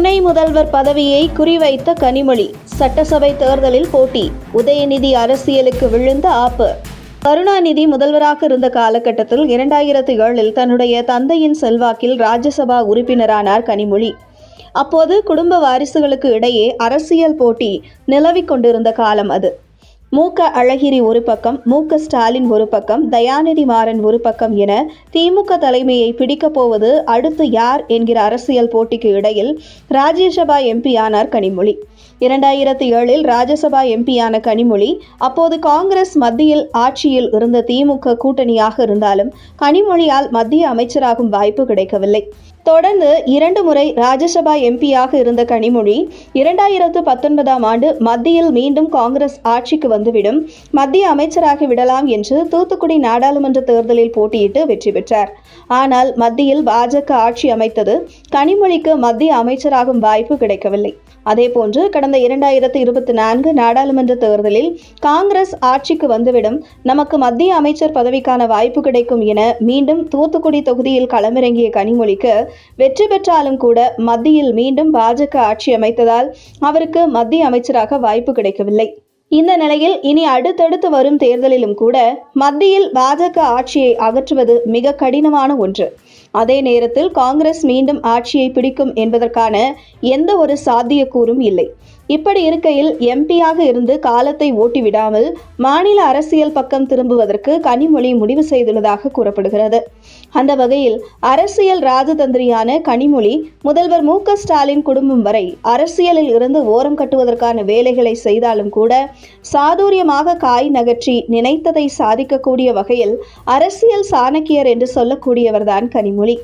துணை முதல்வர் பதவியை குறிவைத்த கனிமொழி. சட்டசபை தேர்தலில் போட்டி. உதயநிதி அரசியலுக்கு விழுந்த ஆப்பு. கருணாநிதி முதல்வராக இருந்த காலகட்டத்தில் இரண்டாயிரத்து ஏழில் தன்னுடைய தந்தையின் செல்வாக்கில் ராஜ்யசபா உறுப்பினரானார் கனிமொழி. அப்போது குடும்ப வாரிசுகளுக்கு இடையே அரசியல் போட்டி நிலவிக் கொண்டிருந்த காலம் அது. மூக்க அழகிரி ஒரு பக்கம் மூக்க ஸ்டாலின் ஒரு பக்கம் தயாநிதி மாறன் ஒரு பக்கம் என திமுக தலைமையை பிடிக்கப் போவது அடுத்து யார் என்கிற அரசியல் போட்டிக்கு இடையில் ராஜ்யசபா எம்பியானார் கனிமொழி. இரண்டாயிரத்தி ஏழில் ராஜ்யசபா எம்பியான கனிமொழி அப்போது காங்கிரஸ் மத்தியில் ஆட்சியில் இருந்த திமுக கூட்டணியாக இருந்தாலும் கனிமொழியால் மத்திய அமைச்சராகும் வாய்ப்பு கிடைக்கவில்லை. தொடர்ந்து இரண்டு முறை ராஜ்யசபா எம்பியாக இருந்த கனிமொழி இரண்டாயிரத்து பத்தொன்பதாம் ஆண்டு மத்தியில் மீண்டும் காங்கிரஸ் ஆட்சிக்கு வந்துவிடும் மத்திய அமைச்சராகி விடலாம் என்று தூத்துக்குடி நாடாளுமன்ற தேர்தலில் போட்டியிட்டு வெற்றி பெற்றார். ஆனால் மத்தியில் பாஜக ஆட்சி அமைத்தது கனிமொழிக்கு மத்திய அமைச்சராகும் வாய்ப்பு கிடைக்கவில்லை. அதேபோன்று கடந்த இரண்டாயிரத்து இருபத்தி நான்கு நாடாளுமன்ற தேர்தலில் காங்கிரஸ் ஆட்சிக்கு வந்துவிடும் நமக்கு மத்திய அமைச்சர் பதவிக்கான வாய்ப்பு கிடைக்கும் என மீண்டும் தூத்துக்குடி தொகுதியில் களமிறங்கிய கனிமொழிக்கு வெற்றி பெற்றாலும் கூட மத்தியில் மீண்டும் பாஜக ஆட்சி அமைத்ததால் அவருக்கு மத்திய அமைச்சராக வாய்ப்பு கிடைக்கவில்லை. இந்த நிலையில் இனி அடுத்தடுத்து வரும் தேர்தலிலும் கூட மத்தியில் பாஜக ஆட்சியை அகற்றுவது மிக கடினமான ஒன்று. அதே நேரத்தில் காங்கிரஸ் மீண்டும் ஆட்சியை பிடிக்கும் என்பதற்கான எந்த ஒரு சாத்தியக்கூறும் இல்லை. இப்படி இருக்கையில் எம்பியாக இருந்து காலத்தை ஓட்டிவிடாமல் மாநில அரசியல் பக்கம் திரும்புவதற்கு கனிமொழி முடிவு செய்துள்ளதாக கூறப்படுகிறது. அந்த வகையில் அரசியல் ராஜதந்திரியான கனிமொழி முதல்வர் மு ஸ்டாலின் குடும்பம் வரை அரசியலில் இருந்து ஓரம் கட்டுவதற்கான வேலைகளை செய்தாலும் கூட சாதுரியமாக காய் நகற்றி நினைத்ததை சாதிக்கக்கூடிய வகையில் அரசியல் சாணக்கியர் என்று சொல்லக்கூடியவர்தான் கனிமொழி.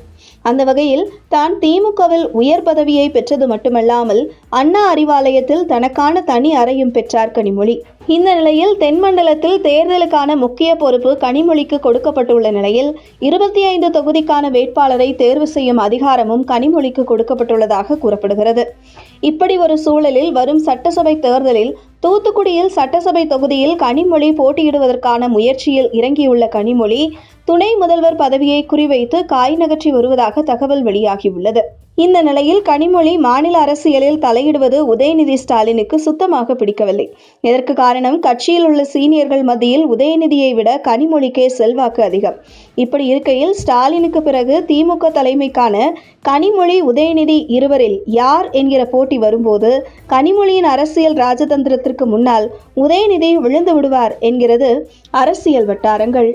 அந்த வகையில் தான் திமுகவில் உயர் பதவியை பெற்றது மட்டுமல்லாமல் அண்ணா அறிவாலயத்தில் தனக்கான தனி அறையும் பெற்றார் கனிமொழி. இந்த நிலையில் தென்மண்டலத்தில் தேர்தலுக்கான முக்கிய பொறுப்பு கனிமொழிக்கு கொடுக்கப்பட்டுள்ள நிலையில் இருபத்தி ஐந்து தொகுதிக்கான வேட்பாளரை தேர்வு செய்யும் அதிகாரமும் கனிமொழிக்கு கொடுக்கப்பட்டுள்ளதாக கூறப்படுகிறது. இப்படி ஒரு சூழலில் வரும் சட்டசபை தேர்தலில் தூத்துக்குடியில் சட்டசபை தொகுதியில் கனிமொழி போட்டியிடுவதற்கான முயற்சியில் இறங்கியுள்ள கனிமொழி துணை முதல்வர் பதவியை குறிவைத்து காய் நகற்றி வருவதாக தகவல் வெளியாகியுள்ளது. இந்த நிலையில் கனிமொழி மாநில அரசியலில் தலையிடுவது உதயநிதி ஸ்டாலினுக்கு சுத்தமாக பிடிக்கவில்லை. இதற்கு காரணம் கட்சியில் உள்ள சீனியர்கள் மத்தியில் உதயநிதியை விட கனிமொழிக்கே செல்வாக்கு அதிகம். இப்படி இருக்கையில் ஸ்டாலினுக்கு பிறகு திமுக தலைமைக்கான கனிமொழி உதயநிதி இருவரில் யார் என்கிற போட்டி வரும்போது கனிமொழியின் அரசியல் ராஜதந்திரத்திற்கு முன்னால் உதயநிதி விழுந்து விடுவார் என்கிறது அரசியல் வட்டாரங்கள்.